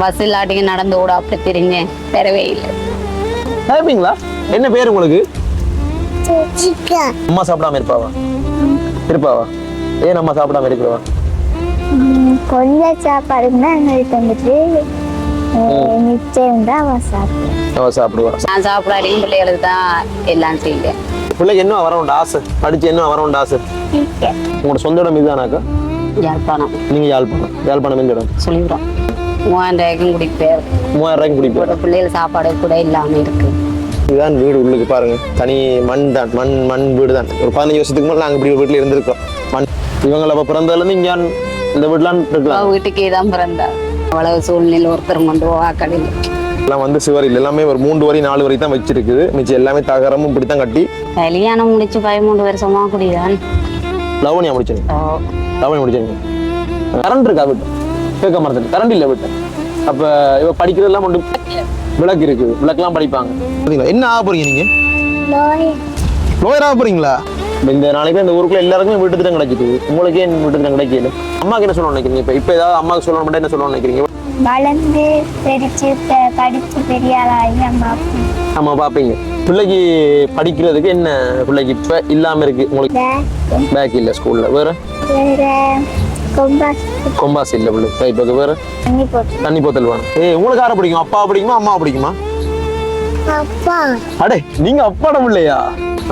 Bus இல்லாட்டிக்கு நடந்து கூட அப்படி தெரிஞ்சேன் பெறவே இல்லை. கேட்பீங்களா என்ன பேர் உங்களுக்கு? அம்மா சாப்பிடாம இருப்பாவா? இருப்பாவா? ஏன் அம்மா சாப்பிடாம இருக்கிறவா? கொஞ்சம் சாப்பாடு தான் வந்துட்டு நிச்சயம் தான் அவன் சாப்பிடுவான் அவ சாப்பிடுவா. நான் சாப்பிடாதையும் பிள்ளைகளுக்கு தான் எல்லாம் செய்வேன் பிள்ளைக்கு என்ன வரவுண்டு ஆசை? படிச்சு என்ன வரவுண்டு ஆசை? உங்களோட சொந்த இடம் இதுதானாக்கா? யாழ்ப்பாணம். நீங்க யாழ்ப்பாணம். யாழ்ப்பாணம் எந்த இடம்? சொல்லிவிடும் மூவாயிரம் ரூபாய்க்கும் குடிப்பேன். மூவாயிரம் ரூபாய்க்கு இப்போட பிள்ளைகள் சாப்பாடு கூட இல்லாம இருக்கு. இதுதான் வீடு உள்ளுக்கு பாருங்க. தனி மண் தான் மண் மண் வீடு தான். ஒரு பதினஞ்சு வருஷத்துக்கு முன்னாடி நாங்கள் இப்படி வீட்டில் இருந்திருக்கோம். மண். இவங்களை அப்போ பிறந்ததுலேருந்து இங்கே இந்த வீட்டிலாம் இருக்கலாம். வீட்டுக்கே தான் பிறந்தா. அவ்வளவு சூழ்நிலை ஒருத்தர் கொண்டு போவா கடையில். எல்லாம் வந்து சுவரில் எல்லாமே ஒரு மூன்று வரி நாலு வரி தான் வச்சிருக்குது. மிச்சம் எல்லாமே தகரமும் இப்படி தான் கட்டி. கல்யாணம் முடிச்சு பதிமூணு வருஷமா குடிதான். லவனியா முடிச்சது லவனி முடிச்சிருங்க கரண்ட் இருக்கா வீட்டு கேட்க மறந்துட்டு கரண்ட் இல்லை வீட்டு. அப்போ இவ படிக்கிறதெல்லாம் கொண்டு விளக்கு இருக்குது. விளக்கெல்லாம் படிப்பாங்க. சரிங்களா என்ன ஆக போறீங்க நீங்க? லோயர் ஆக போறீங்களா? இப்ப இந்த நாளைக்கு இந்த ஊருக்குள்ள எல்லாருக்குமே வீட்டு திட்டம் கிடைச்சிது உங்களுக்கே ஏன் வீட்டு திட்டம் கிடைக்கல. அம்மாக்கு என்ன சொல்லணும்னு நினைக்கிறீங்க? இப்போ இப்போ ஏதாவது அம்மாவுக்கு சொல்லணும் என்ன சொல்லணும்னு நினைக்கிறீங்க? வளர்ந்து படிச்சு ப- படிச்சு பெரிய ஆளாகி அம்மா அப்பா. ஆமா பாப்பீங்க பிள்ளைக்கு படிக்கிறதுக்கு என்ன பிள்ளைக்கு இப்ப இல்லாம இருக்கு? உங்களுக்கு பேக் பேக் இல்ல ஸ்கூல்ல வேற? வேற கொம்பாஸ். இல்ல பிள்ளை. இப்போ வேற தண்ணி போத்தல் வேணும் ஏய் உங்களுக்கு யாரை பிடிக்கும்? அப்பா பிடிக்குமா? அம்மா பிடிக்குமா? அப்பா. அடே நீங்க அப்பாட பிள்ளையா?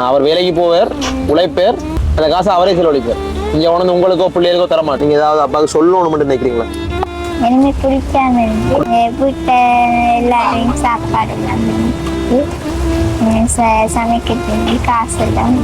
அவர் வேலைக்கு போவார் உழைப்பார் அந்த காசை அவரே செலவழிப்பார். இங்க உணர்ந்து உங்களுக்கோ பிள்ளைகளுக்கோ தர மாட்டீங்க ஏதாவது அப்பாவுக்கு சொல்லணும் மட்டும் நினைக்கிறீங்களா? எனக்கு பிடிக்காம இருந்து வீட்டை எல்லாரையும் சாப்பாடு சமைக்கிறதுக்கு காசு எல்லாம்